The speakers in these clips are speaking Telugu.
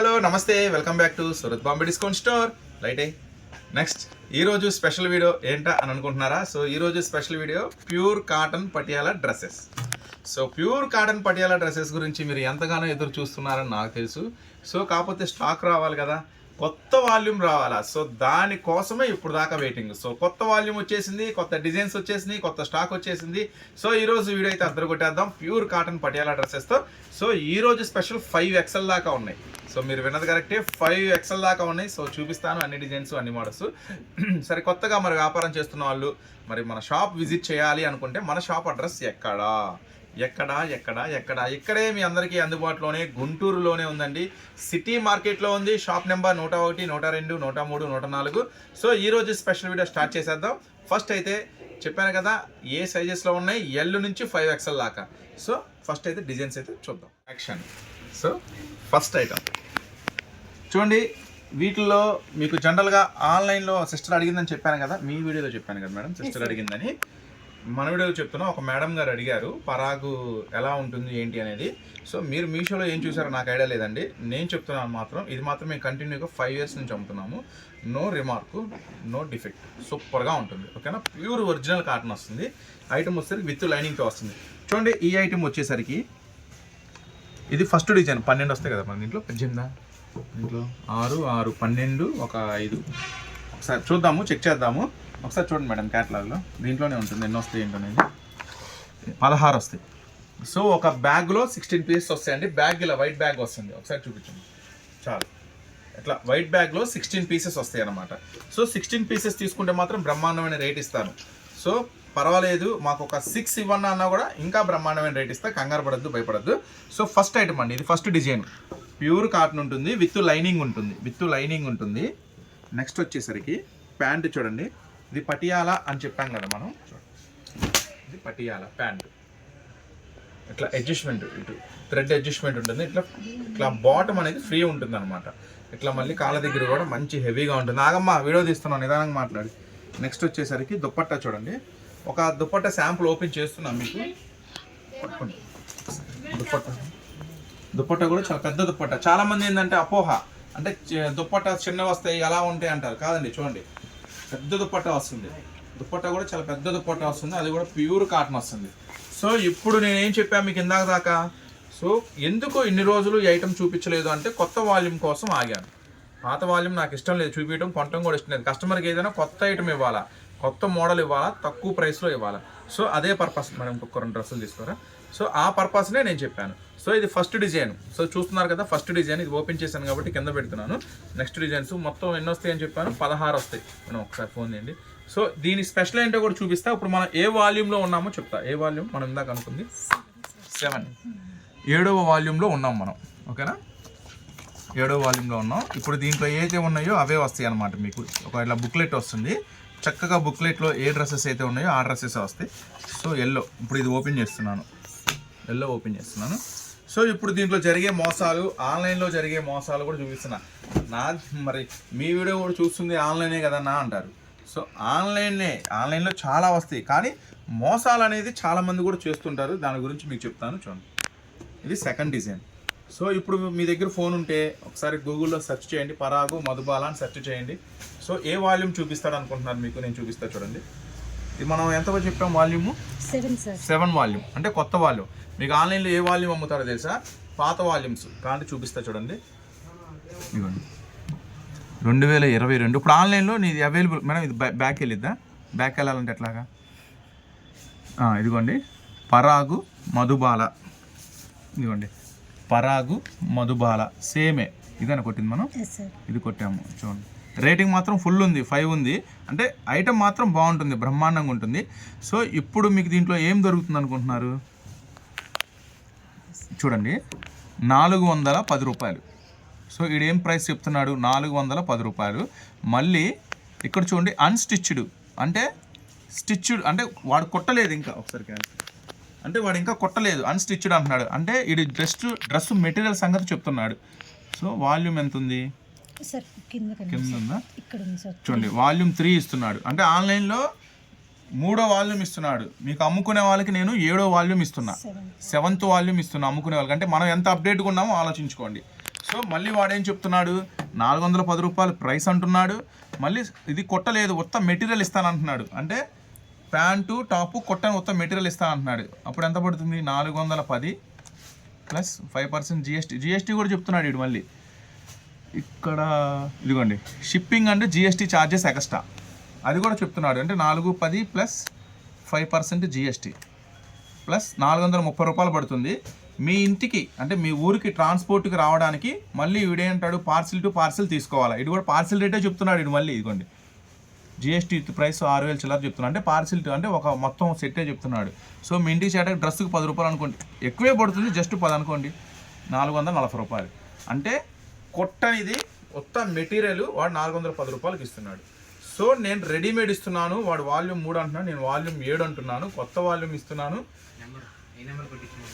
హలో నమస్తే. Welcome back to Surat Bombay discount store. రైటే నెక్స్ట్ ఈరోజు స్పెషల్ వీడియో ఏంటా అని అనుకుంటున్నారా? సో ఈరోజు special video pure cotton Patiala dresses. So pure cotton Patiala dresses గురించి మీరు ఎంతగానో ఎదురు చూస్తున్నారని నాకు తెలుసు. సో కాకపోతే స్టాక్ రావాలి కదా. కొత్త వాల్యూమ్ రావాలా? సో దానికోసమే ఇప్పుడు దాకా వెయిటింగ్ సో కొత్త వాల్యూమ్ వచ్చేసింది కొత్త డిజైన్స్ వచ్చేసింది కొత్త స్టాక్ వచ్చేసింది. సో ఈరోజు వీడియో అయితే అద్దరు కొట్టేద్దాం ప్యూర్ కాటన్ పటియాలా డ్రెస్సెస్తో సో ఈరోజు స్పెషల్ ఫైవ్ ఎక్సెల్ దాకా ఉన్నాయి. సో మీరు విన్నది కరెక్టే ఫైవ్ ఎక్సెల్ దాకా ఉన్నాయి. సో చూపిస్తాను అన్ని డిజైన్స్ అన్ని మోడల్స్ సరే కొత్తగా మరి వ్యాపారం చేస్తున్న వాళ్ళు మరి మన షాప్ విజిట్ చేయాలి అనుకుంటే మన షాప్ అడ్రస్ ఎక్కడా? ఎక్కడ ఎక్కడ ఎక్కడ. ఇక్కడే మీ అందరికీ అందుబాటులోనే గుంటూరులోనే ఉందండి. సిటీ మార్కెట్లో ఉంది. షాప్ నెంబర్ నూట ఒకటి నూట రెండు నూట మూడు నూట నాలుగు. సో ఈ రోజు స్పెషల్ వీడియో స్టార్ట్ చేసేద్దాం. ఫస్ట్ అయితే చెప్పాను కదా ఏ సైజెస్లో ఉన్నాయి? ఎల్ నుంచి ఫైవ్ ఎక్స్ఎల్ దాకా. సో ఫస్ట్ అయితే డిజైన్స్ అయితే చూద్దాం. యాక్షన్ సో ఫస్ట్ ఐటమ్ చూడండి వీటిల్లో మీకు జనరల్గా ఆన్లైన్లో సిస్టర్ అడిగిందని చెప్పాను కదా మీ వీడియోలో చెప్పాను కదా మేడం సిస్టర్ అడిగిందని. మన వీడియోలో చెప్తున్నా ఒక మేడం గారు అడిగారు పరాగు ఎలా ఉంటుంది ఏంటి అనేది. సో మీరు మీషోలో ఏం చూసారో నాకు ఐడియా లేదండి. నేను చెప్తున్నాను మాత్రం ఇది మాత్రం మేము కంటిన్యూగా ఫైవ్ ఇయర్స్ నుంచి అమ్ముతున్నాము. నో రిమార్క్ నో డిఫెక్ట్ సూపర్గా ఉంటుంది. ఓకేనా ప్యూర్ ఒరిజినల్ కాటన్ వస్తుంది. ఐటమ్ వచ్చేసరికి విత్ లైనింగ్తో వస్తుంది. చూడండి ఈ ఐటమ్ వచ్చేసరికి ఇది ఫస్ట్ డిజైన్ పన్నెండు వస్తాయి కదా మన దీంట్లో? పద్దెనిమిదా? దీంట్లో? ఆరు ఆరు పన్నెండు ఒక ఐదు. ఒకసారి చూద్దాము చెక్ చేద్దాము. ఒకసారి చూడండి మేడం క్యాటలాగ్లో. దీంట్లోనే ఉంటుంది ఎన్ని వస్తాయి ఏంటనేది పదహారు వస్తాయి. సో ఒక బ్యాగ్లో సిక్స్టీన్ పీసెస్ వస్తాయండి. బ్యాగ్ ఇలా వైట్ బ్యాగ్ వస్తుంది. ఒకసారి చూపించండి. చాలు. ఇట్లా వైట్ బ్యాగ్లో సిక్స్టీన్ పీసెస్ వస్తాయి అన్నమాట. సో సిక్స్టీన్ పీసెస్ తీసుకుంటే మాత్రం బ్రహ్మాండమైన రేట్ ఇస్తాను సో పర్వాలేదు మాకు ఒక సిక్స్ ఇవ్వన్నా అన్నా కూడా ఇంకా బ్రహ్మాండమైన రేట్ ఇస్తా. కంగారు పడద్దు భయపడద్దు. సో ఫస్ట్ ఐటమ్ అండి. ఇది ఫస్ట్ డిజైన్ ప్యూర్ కాటన్ ఉంటుంది విత్ లైనింగ్ ఉంటుంది. విత్ లైనింగ్ ఉంటుంది. నెక్స్ట్ వచ్చేసరికి ప్యాంట్ చూడండి. ఇది పటియాల అని చెప్పాం కదా మనం. చూడండి. ఇది పటియాల ప్యాంట్. ఇట్లా అడ్జస్ట్మెంట్ ఇటు థ్రెడ్ అడ్జస్ట్మెంట్ ఉంటుంది. ఇట్లా ఇట్లా బాటమ్ అనేది ఫ్రీ ఉంటుంది అనమాట ఇట్లా మళ్ళీ కాళ్ళ దగ్గర కూడా మంచి హెవీగా ఉంటుంది. ఆగమ్మా వీడియో తీస్తున్నాను నిదానంగా మాట్లాడి. నెక్స్ట్ వచ్చేసరికి దుప్పట్టా చూడండి. ఒక దుప్పట్టా శాంపుల్ ఓపెన్ చేస్తున్నాం మీకు. పట్టుకోండి. దుప్పట్టా. దుప్పట్టా కూడా చాలా పెద్ద దుప్పట్టా. చాలామంది ఏంటంటే అపోహ. అంటే దుప్పట్ట దుప్పట్టా చిన్నవి వస్తాయి ఎలా ఉంటాయి అంటారు. కాదండి చూడండి. పెద్ద దుప్పట్టా వస్తుంది. దుప్పట్టా కూడా చాలా పెద్ద దుప్పట్టా వస్తుంది. అది కూడా ప్యూర్ కాటన్ వస్తుంది. సో ఇప్పుడు నేను ఏం చెప్పాను మీకు ఇందాక దాకా? సో ఎందుకు ఇన్ని రోజులు ఈ ఐటమ్ చూపించలేదు అంటే కొత్త వాల్యూమ్ కోసం ఆగాను. పాత వాల్యూమ్ నాకు ఇష్టం లేదు. చూపించడం కొనటం కూడా ఇష్టం లేదు. కస్టమర్కి ఏదైనా కొత్త ఐటమ్ ఇవ్వాలా? కొత్త మోడల్ ఇవ్వాలా? తక్కువ ప్రైస్లో ఇవ్వాలా? సో అదే పర్పస్ మనం ఇంకొక రెండు డ్రెస్సులు తీసుకోరా? సో ఆ పర్పస్నే నేను చెప్పాను. సో ఇది ఫస్ట్ డిజైన్ సో చూస్తున్నారు కదా ఫస్ట్ డిజైన్ ఇది ఓపెన్ చేశాను కాబట్టి కింద పెడుతున్నాను. నెక్స్ట్ డిజైన్స్ మొత్తం ఎన్ని వస్తాయని చెప్పాను? పదహారు వస్తాయి. మనం ఒకసారి ఫోన్ చేయండి. సో దీని స్పెషల్ ఏంటో కూడా చూపిస్తా. ఇప్పుడు మనం ఏ వాల్యూమ్లో ఉన్నామో చెప్తా. ఏ వాల్యూమ్ మనం ఇందాక అనుకుంది సెవెన్ ఏడవ వాల్యూమ్లో ఉన్నాం మనం. ఓకేనా? ఏడో వాల్యూమ్లో ఉన్నాం. ఇప్పుడు దీంట్లో ఏదైతే ఉన్నాయో అవే వస్తాయి అనమాట మీకు. ఒక ఇలా బుక్లెట్ వస్తుంది. చక్కగా బుక్లెట్లో ఏ డ్రెస్సెస్ అయితే ఉన్నాయో ఆ డ్రెస్సెస్ వస్తాయి. సో ఎల్లో ఇప్పుడు ఇది ఓపెన్ చేస్తున్నాను. ఎల్లో ఓపెన్ చేస్తున్నాను. సో ఇప్పుడు దీంట్లో జరిగే మోసాలు ఆన్లైన్లో జరిగే మోసాలు కూడా చూపిస్తున్నా. నా మరి మీ వీడియో కూడా చూస్తుంది ఆన్లైనే కదన్నా అంటారు. సో ఆన్లైన్నే ఆన్లైన్లో చాలా వస్తాయి. కానీ మోసాలు అనేది చాలామంది కూడా చేస్తుంటారు. దాని గురించి మీకు చెప్తాను చూడండి. ఇది సెకండ్ డిజైన్ సో ఇప్పుడు మీ దగ్గర ఫోన్ ఉంటే ఒకసారి గూగుల్లో సెర్చ్ చేయండి. పరాగు మధుబాల అని సెర్చ్ చేయండి. సో ఏ వాల్యూమ్ చూపిస్తాడు అనుకుంటున్నారు మీకు? నేను చూపిస్తా చూడండి. ఇది మనం ఎంత చెప్పాం వాల్యూము? సెవెన్ వాల్యూమ్ అంటే కొత్త వాల్యూమ్ మీకు ఆన్లైన్లో ఏ వాల్యూమ్ అమ్ముతారో తెలుసా? పాత వాల్యూమ్స్ కానీ చూపిస్తా చూడండి. ఇదిగోండి. రెండు వేల ఇరవై రెండు. ఇప్పుడు ఆన్లైన్లో నీది అవైలబుల్ మేడం ఇది బ్యా- బ్యాక్ వెళ్ళిద్దా? బ్యాక్ వెళ్ళాలంటే ఎట్లాగా? ఇదిగోండి. పరాగు మధుబాల. ఇదిగోండి. పరాగు మధుబాల. సేమే. ఇదని కొట్టింది మనం? ఇది కొట్టాము. చూడండి. రేటింగ్ మాత్రం ఫుల్ ఉంది ఫైవ్ ఉంది. అంటే ఐటమ్ మాత్రం బాగుంటుంది బ్రహ్మాండంగా ఉంటుంది. సో ఇప్పుడు మీకు దీంట్లో ఏం దొరుకుతుంది అనుకుంటున్నారు? చూడండి. నాలుగు వందల పది రూపాయలు. సో ఈడేం ప్రైస్ చెప్తున్నాడు? నాలుగు వందల పది రూపాయలు. మళ్ళీ ఇక్కడ చూడండి అన్స్టిచ్డ్ అంటే స్టిచ్డ్ అంటే వాడు కొట్టలేదు ఇంకా. ఒకసారి అంటే వాడు ఇంకా కొట్టలేదు అన్స్టిచ్డ్ అంటున్నాడు. అంటే ఇది డ్రెస్ డ్రెస్ మెటీరియల్ సంగతి చెప్తున్నాడు. సో వాల్యూమ్ ఎంత ఉంది సార్ కింద కింద ఉందా ఇక్కడ ఉంది సార్. చూడండి వాల్యూమ్ త్రీ ఇస్తున్నాడు. అంటే ఆన్లైన్లో మూడో వాల్యూమ్ ఇస్తున్నాడు. మీకు అమ్ముకునే వాళ్ళకి నేను ఏడో వాల్యూమ్ ఇస్తున్నా. సెవెంత్ వాల్యూమ్ ఇస్తున్నా అమ్ముకునే వాళ్ళకి. అంటే మనం ఎంత అప్డేట్గా ఉన్నామో ఆలోచించుకోండి. సో మళ్ళీ వాడేం చెప్తున్నాడు? నాలుగు వందల పది రూపాయలు ప్రైస్ అంటున్నాడు. మళ్ళీ ఇది కొట్టలేదు మొత్తం మెటీరియల్ ఇస్తాను అంటున్నాడు అంటే ప్యాంటు టాపు కొట్టని మొత్తం మెటీరియల్ ఇస్తాను అంటున్నాడు అప్పుడు ఎంత పడుతుంది? నాలుగు వందల పది plus five percent GST GST కూడా చెప్తున్నాడు ఇటు మళ్ళీ. ఇక్కడ ఇదిగోండి. Shipping and GST charges extra అది కూడా చెప్తున్నాడు. అంటే నాలుగు పది plus five percent GST plus నాలుగు వందల ముప్పై రూపాయలు పడుతుంది. మీ ఇంటికి అంటే మీ ఊరికి ట్రాన్స్పోర్ట్కి రావడానికి మళ్ళీ వీడేంటాడు పార్సిల్ టు పార్సిల్ తీసుకోవాలి? ఇది కూడా పార్సిల్ రేటే చెప్తున్నాడు ఇది మళ్ళీ. ఇదిగోండి. జిఎస్టీ ప్రైస్ ఆరు వేలు చిల్లర చెప్తున్నాడు. అంటే పార్సిల్ అంటే ఒక మొత్తం సెట్టే చెప్తున్నాడు. సో మీ ఇంటికి చేయడానికి డ్రెస్కి పది రూపాయలు అనుకోండి. ఎక్కువే పడుతుంది జస్ట్ పది అనుకోండి. నాలుగు వందల నలభై రూపాయలు. అంటే కొట్టనిది మొత్తం మెటీరియల్ వాడు నాలుగు వందల పది రూపాయలకి ఇస్తున్నాడు. సో నేను రెడీమేడ్ ఇస్తున్నాను. వాడు వాల్యూమ్ మూడు అంటున్నాను నేను వాల్యూమ్ ఏడు అంటున్నాను. కొత్త వాల్యూమ్ ఇస్తున్నాను.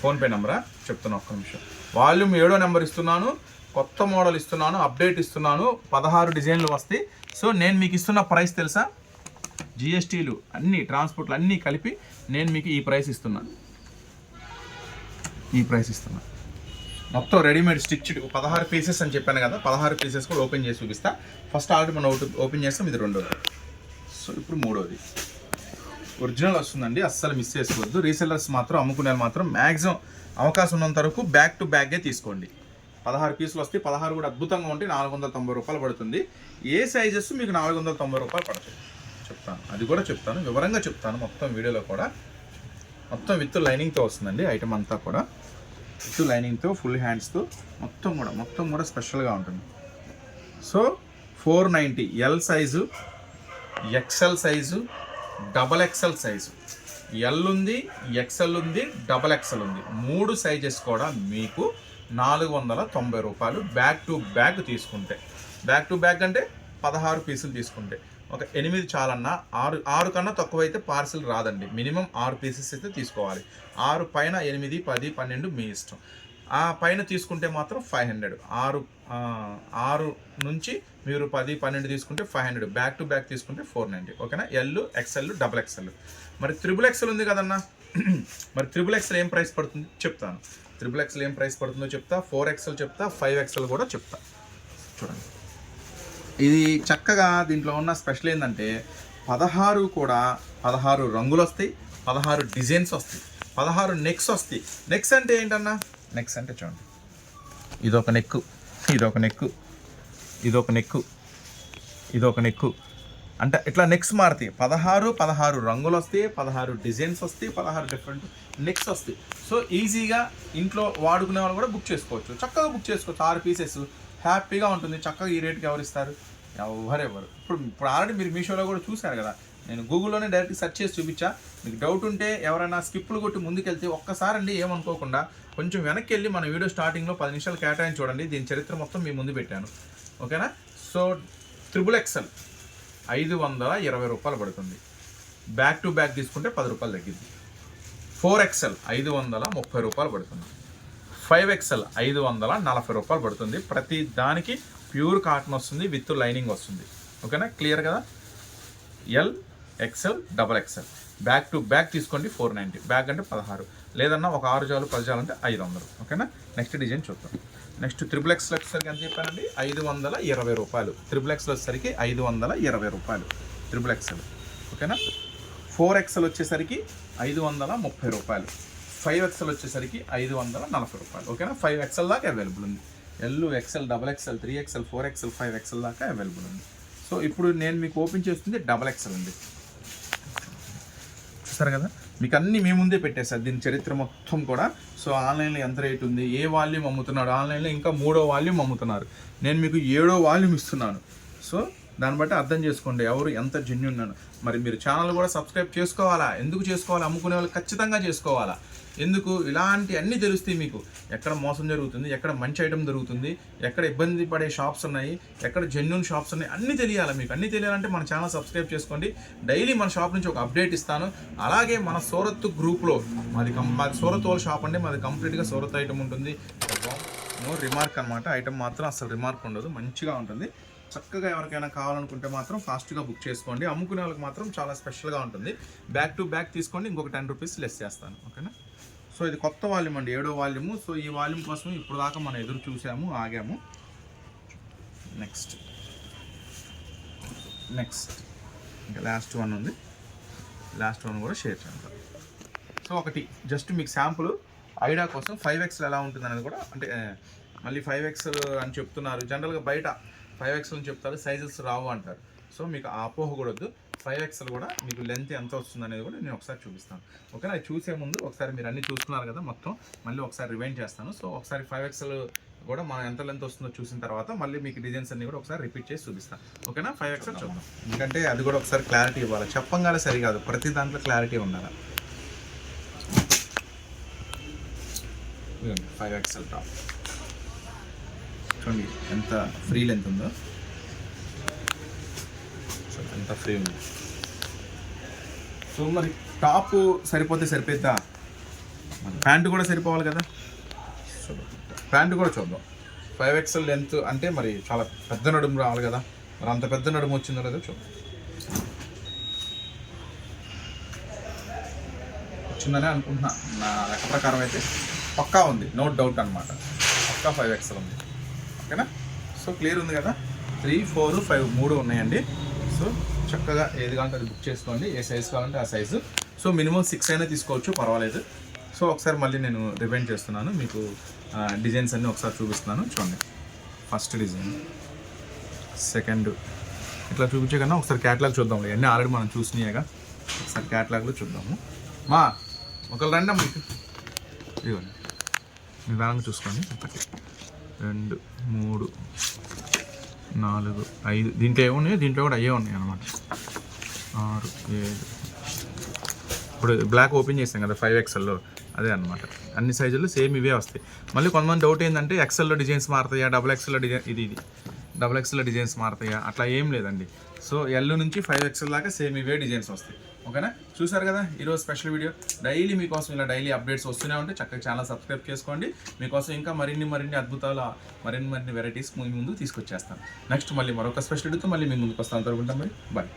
ఫోన్పే నెంబరా? చెప్తున్నా ఒక్క నిమిషం. వాల్యూమ్ ఏడో నెంబర్ ఇస్తున్నాను. కొత్త మోడల్ ఇస్తున్నాను. అప్డేట్ ఇస్తున్నాను. పదహారు డిజైన్లు వస్తాయి. సో నేను మీకు ఇస్తున్న ప్రైస్ తెలుసా? జిఎస్టీలు అన్ని ట్రాన్స్పోర్ట్లు అన్నీ కలిపి నేను మీకు ఈ ప్రైస్ ఇస్తున్నాను ఈ ప్రైస్ ఇస్తున్నాను మొత్తం రెడీమేడ్ స్టిచ్డ్ పదహారు పీసెస్ అని చెప్పాను కదా పదహారు పీసెస్ కూడా ఓపెన్ చేసి చూపిస్తా. ఫస్ట్ ఆల్రెడీ మనం ఓపెన్ చేస్తాం ఇది రెండోది. సో ఇప్పుడు మూడోది. ఒరిజినల్ వస్తుందండి అస్సలు మిస్ చేసుకోవద్దు. రీసెల్లర్స్ మాత్రం అమ్ముకునే మాత్రం మ్యాక్సిమం అవకాశం ఉన్నంత వరకు బ్యాక్ టు బ్యాగే తీసుకోండి. పదహారు పీసులు వస్తే పదహారు కూడా అద్భుతంగా ఉంటే నాలుగు వందల తొంభై రూపాయలు పడుతుంది. ఏ సైజెస్ మీకు నాలుగు వందల తొంభై రూపాయలు పడుతుంది చెప్తాను. అది కూడా చెప్తాను వివరంగా చెప్తాను మొత్తం వీడియోలో కూడా. మొత్తం విత్ లైనింగ్తో వస్తుందండి ఐటమ్ అంతా కూడా. విత్ లైనింగ్తో ఫుల్ హ్యాండ్స్తో మొత్తం కూడా మొత్తం కూడా స్పెషల్గా ఉంటుంది. So four ninety L size XL size double XL size L ఉంది ఎక్సెల్ ఉంది డబల్ ఎక్సెల్ ఉంది. మూడు సైజెస్ కూడా మీకు నాలుగు వందల తొంభై రూపాయలు బ్యాక్ టు బ్యాక్ తీసుకుంటే. బ్యాక్ టు బ్యాక్ అంటే పదహారు పీసులు తీసుకుంటే. ఒక ఎనిమిది చాలన్నా ఆరు ఆరు కన్నా తక్కువ అయితే పార్సిల్ రాదండి. మినిమం ఆరు పీసెస్ అయితే తీసుకోవాలి. ఆరు పైన ఎనిమిది పది పన్నెండు మీ ఇష్టం. ఆ పైన తీసుకుంటే మాత్రం ఫైవ్ హండ్రెడ్. ఆరు ఆరు నుంచి మీరు పది పన్నెండు తీసుకుంటే five hundred. Back to back తీసుకుంటే ఫోర్ నైంటీ ఓకేనా? ఎల్ ఎక్స్ఎల్ డబుల్ ఎక్స్ఎల్ మరి త్రిబుల్ ఎక్స్ఎల్ ఉంది కదన్నా? మరి త్రిబుల్ ఎక్స్ఎల్ ఏం ప్రైస్ పడుతుంది? చెప్తాను. త్రిబుల్ ఎక్స్ఎల్ ఏం ప్రైస్ పడుతుందో చెప్తా. ఫోర్ ఎక్స్ఎల్ చెప్తా. ఫైవ్ ఎక్స్ఎల్ కూడా చెప్తా. చూడండి. ఇది చక్కగా దీంట్లో ఉన్న స్పెషల్ ఏంటంటే పదహారు కూడా పదహారు రంగులు వస్తాయి పదహారు డిజైన్స్ వస్తాయి పదహారు నెక్స్ వస్తాయి. నెక్స్ అంటే ఏంటన్నా? నెక్స్ అంటే చూడండి. ఇదొక నెక్కు ఇదొక నెక్కు ఇదొక నెక్కు ఇదొక నెక్కు అంటే ఇట్లా నెక్స్ మారుతాయి. పదహారు పదహారు రంగులు వస్తాయి పదహారు డిజైన్స్ వస్తాయి పదహారు డిఫరెంట్ నెక్స్ వస్తాయి. సో ఈజీగా ఇంట్లో వాడుకునే వాళ్ళు కూడా బుక్ చేసుకోవచ్చు. చక్కగా బుక్ చేసుకోవచ్చు. ఆరు పీసెస్ హ్యాపీగా ఉంటుంది చక్కగా ఈ రేట్కి ఎవరు ఇస్తారు? ఎవరెవరు? ఇప్పుడు ఇప్పుడు ఆల్రెడీ మీరు మీషోలో కూడా చూశారు కదా నేను గూగుల్లోనే డైరెక్ట్ సెర్చ్ చేసి చూపించా. మీకు డౌట్ ఉంటే ఎవరైనా స్కిప్లు కొట్టి ముందుకెళ్తే ఒక్కసారండి ఏమనుకోకుండా కొంచెం వెనక్కి వెళ్ళి మన వీడియో స్టార్టింగ్లో పది నిమిషాలు కేటాయించి చూడండి. దీని చరిత్ర మొత్తం మీ ముందు పెట్టాను. ఓకేనా? సో త్రిబుల్ ఎక్సెల్ ఐదు వందల ఇరవై రూపాయలు పడుతుంది. బ్యాక్ టు బ్యాక్ తీసుకుంటే పది రూపాయలు తగ్గింది. ఫోర్ ఎక్సెల్ ఐదు వందల ముప్పై రూపాయలు పడుతుంది. ఫైవ్ ఎక్స్ఎల్ ఐదు వందల నలభై రూపాయలు పడుతుంది. ప్రతి దానికి ప్యూర్ కాటన్ వస్తుంది విత్ లైనింగ్ వస్తుంది. ఓకేనా? క్లియర్ కదా? L XL double XL back to back తీసుకోండి ఫోర్ నైంటీ బ్యాక్ అంటే పదహారు. లేదన్నా ఒక ఆరు జాలు పది జాలు అంటే ఐదు వందలు. ఓకేనా? నెక్స్ట్ డిజైన్ చూద్దాం. నెక్స్ట్ త్రిబుల్ ఎక్స్ఎల్ వచ్చేసరికి ఎంత చెప్పానండి? ఐదు వందల ఇరవై రూపాయలు. త్రిబుల్ ఎక్స్ఎల్ వచ్చేసరికి ఐదు వందల ఇరవై రూపాయలు. త్రిబుల్ ఎక్స్ఎల్ ఓకేనా? ఫోర్ ఎక్స్ఎల్ వచ్చేసరికి ఐదు వందల ముప్పై రూపాయలు. ఫైవ్ ఎక్స్ఎల్ వచ్చేసరికి ఐదు వందల నలభై రూపాయలు. ఓకేనా? ఫైవ్ ఎక్స్ఎల్ దాకా అవైలబుల్ ఉంది. L XL double XL three XL four XL five XL దాకా అవైలబుల్ ఉంది. సో ఇప్పుడు నేను మీకు ఓపెన్ చేస్తుంది డబల్ ఎక్స్ఎల్ ఉంది చూస్తారు కదా? మీకు అన్నీ మీ ముందే పెట్టేశారు దీని చరిత్ర మొత్తం కూడా. సో ఆన్లైన్లో ఎంత రేట్ ఉంది? ఏ వాల్యూమ్ అమ్ముతున్నాడు? ఆన్లైన్లో ఇంకా మూడో వాల్యూమ్ అమ్ముతున్నారు. నేను మీకు ఏడో వాల్యూమ్ ఇస్తున్నాను. సో దాన్ని బట్టి అర్థం చేసుకోండి ఎవరు ఎంత జెన్యున్ మరి మీరు ఛానల్ కూడా సబ్స్క్రైబ్ చేసుకోవాలా? ఎందుకు చేసుకోవాలి? అమ్ముకునే వాళ్ళు ఖచ్చితంగా చేసుకోవాలా? ఎందుకు? ఇలాంటి అన్నీ తెలుస్తాయి మీకు. ఎక్కడ మోసం జరుగుతుంది ఎక్కడ మంచి ఐటమ్ దొరుకుతుంది ఎక్కడ ఇబ్బంది పడే షాప్స్ ఉన్నాయి ఎక్కడ జెన్యున్ షాప్స్ ఉన్నాయి అన్నీ తెలియాలి మీకు. అన్నీ తెలియాలంటే మన ఛానల్ సబ్స్క్రైబ్ చేసుకోండి. డైలీ మన షాప్ నుంచి ఒక అప్డేట్ ఇస్తాను. అలాగే మన సూరత్ గ్రూప్లో మాది కం మాది సూరత్ వాళ్ళ షాప్ అండి. మాది కంప్లీట్గా సూరత్ ఐటమ్ ఉంటుంది. నో రిమార్క్ అనమాట ఐటమ్ మాత్రం అసలు రిమార్క్ ఉండదు. మంచిగా ఉంటుంది. చక్కగా ఎవరికైనా కావాలనుకుంటే మాత్రం ఫాస్ట్గా బుక్ చేసుకోండి. అమ్ముకునే వాళ్ళకి మాత్రం చాలా స్పెషల్గా ఉంటుంది. బ్యాక్ టు బ్యాక్ తీసుకోండి. ఇంకొక టెన్ రూపీస్ లెస్ చేస్తాను. ఓకేనా? సో ఇది కొత్త వాల్యూమ్ అండి ఏడో వాల్యూము. సో ఈ వాల్యూమ్ కోసం ఇప్పుడు దాకా మనం ఎదురు చూసాము ఆగాము. నెక్స్ట్ నెక్స్ట్ ఇంకా లాస్ట్ వన్ ఉంది. లాస్ట్ వన్ కూడా షేర్ చేద్దాం. సో ఒకటి జస్ట్ మీకు శాంపుల్ ఐడా కోసం ఫైవ్ ఎక్స్ ఎలా ఉంటుంది అనేది కూడా అంటే మళ్ళీ ఫైవ్ ఎక్స్ అని చెప్తున్నారు. జనరల్గా బయట ఫైవ్ ఎక్స్ అని చెప్తారు సైజెస్ రావు అంటారు. సో మీకు ఆ అపోహ కూడా ఫైవ్ ఎక్స్ఎల్ కూడా మీకు లెంత్ ఎంత వస్తుంది అనేది కూడా నేను ఒకసారి చూపిస్తాను. ఓకేనా? అది చూసే ముందు ఒకసారి మీరు అన్ని చూసుకున్నారు కదా మొత్తం మళ్ళీ ఒకసారి రివైండ్ చేస్తాను. సో ఒకసారి ఫైవ్ ఎక్స్ఎల్ కూడా మనం ఎంత లెంత్ వస్తుందో చూసిన తర్వాత మళ్ళీ మీకు డిజైన్స్ అన్ని కూడా ఒకసారి రిపీట్ చేసి చూపిస్తాను. ఓకేనా? ఫైవ్ ఎక్స్ఎల్ చూద్దాం. ఎందుకంటే అది కూడా ఒకసారి క్లారిటీ ఇవ్వాలి. చెప్పంగానే సరికాదు. ప్రతి దాంట్లో క్లారిటీ ఉండాలి. ఫైవ్ ఎక్స్ఎల్ టాప్ చూడండి ఎంత ఫ్రీ లెంత్ ఉందో. సో ఫ్రీ ఉంది సో మరి టాప్ సరిపోతే సరిపోద్దా ప్యాంటు కూడా సరిపోవాలి కదా? సో ప్యాంటు కూడా చూద్దాం. ఫైవ్ ఎక్స్ఎల్ లెంత్ అంటే మరి చాలా పెద్ద నడుము రావాలి కదా? మరి అంత పెద్ద నడుము వచ్చిందో లేదో చూద్దాం. వచ్చిందనే అనుకుంటున్నా. నా లెక్క ప్రకారం అయితే పక్కా ఉంది. నో డౌట్ అనమాట పక్కా ఫైవ్ ఎక్స్ఎల్ ఉంది. ఓకేనా? సో క్లియర్ ఉంది కదా? త్రీ ఫోర్ ఫైవ్ మూడు ఉన్నాయండి. సో చక్కగా ఏది కావాలంటే అది బుక్ చేసుకోండి. ఏ సైజ్ కావాలంటే ఆ సైజు సో మినిమం సిక్స్ అయినా తీసుకోవచ్చు పర్వాలేదు. సో ఒకసారి మళ్ళీ నేను రివైండ్ చేస్తున్నాను. మీకు డిజైన్స్ అన్నీ ఒకసారి చూపిస్తున్నాను. చూడండి. ఫస్ట్ డిజైన్ సెకండ్ ఇట్లా చూపించే కన్నా ఒకసారి క్యాటలాగ్ చూద్దాం. ఇవన్నీ ఆల్రెడీ మనం చూసినాయిగా. ఒకసారి క్యాటలాగ్లో చూద్దాము. మా ఒకళ్ళు రండి అమ్మ మీకు ఇదిగోండి. నిదానంగా చూసుకోండి. ఒకటి రెండు మూడు నాలుగు ఐదు. దీంట్లో ఏమున్నాయి దీంట్లో కూడా అయ్యే ఉన్నాయి అన్నమాట. ఆరు ఏడు. ఇప్పుడు బ్లాక్ ఓపెన్ చేస్తాం కదా ఫైవ్ ఎక్స్ఎల్లో అదే అనమాట అన్ని సైజులు సేమ్ ఇవే వస్తాయి. మళ్ళీ కొంతమంది డౌట్ ఏంటంటే ఎక్సెల్లో డిజైన్స్ మారుతాయా? డబుల్ ఎక్స్ఎల్లో డిజైన్ ఇది ఇది. డబుల్ ఎక్స్ఎల్లో డిజైన్స్ మారుతాయా? అట్లా ఏం లేదండి. సో ఎల్ నుంచి ఫైవ్ ఎక్స్ఎల్ దాకా సేమ్ ఇవే డిజైన్స్ వస్తాయి. ఓకేనా? చూసారు కదా ఈరోజు స్పెషల్ వీడియో డైలీ మీకోసం ఇలా డైలీ అప్డేట్స్ వస్తూనే ఉంటే చక్కగా ఛానల్ సబ్స్క్రైబ్ చేసుకోండి. మీకోసం ఇంకా మరిన్ని మరిన్ని అద్భుతాలు మరిన్ని మరిన్ని వెరైటీస్ మీ ముందు తీసుకొచ్చేస్తాను. నెక్స్ట్ మళ్ళీ మరొక స్పెషల్ వీడియోతో మళ్ళీ మీ ముందుకు వస్తాను. అనుకుంటాం మరి. బాయ్